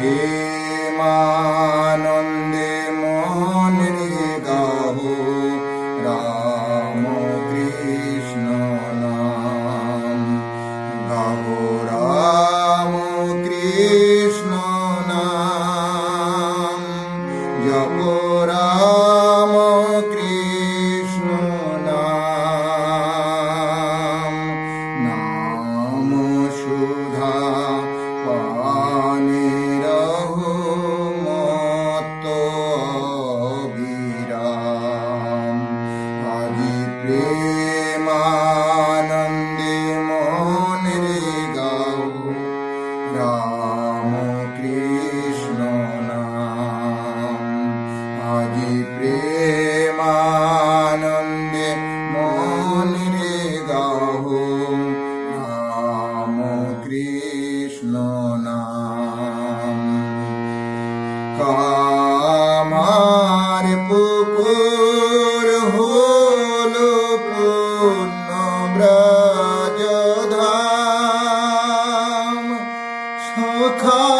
प्रेमा আমার পুকুর হল পূর্ণব্রাজধাম সখা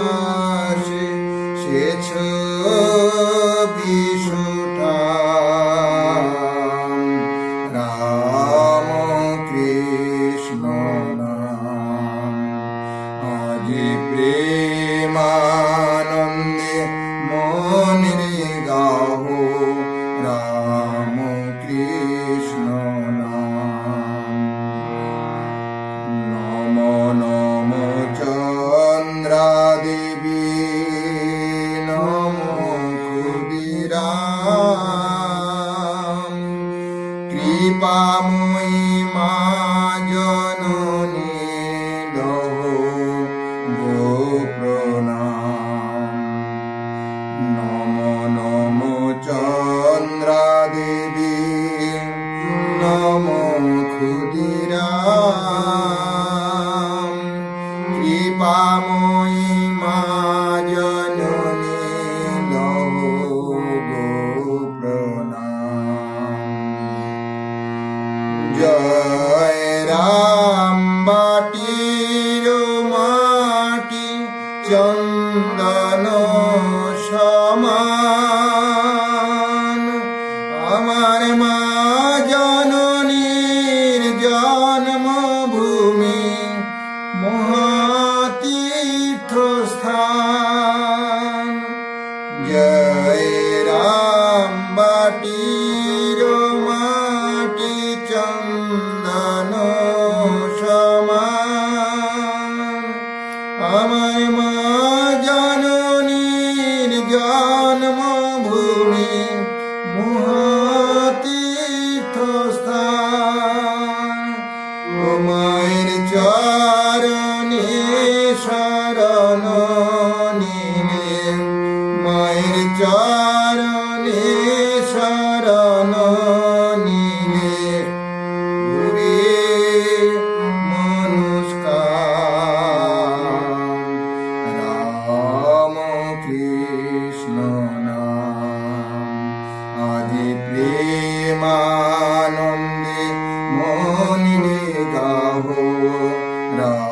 isyan আমায় মা জাননীর জন্মভূমি মহাতীর্থ স্থান ও মায়ের চরণে শরণ নিলে মায়ের চরণে শরণ No.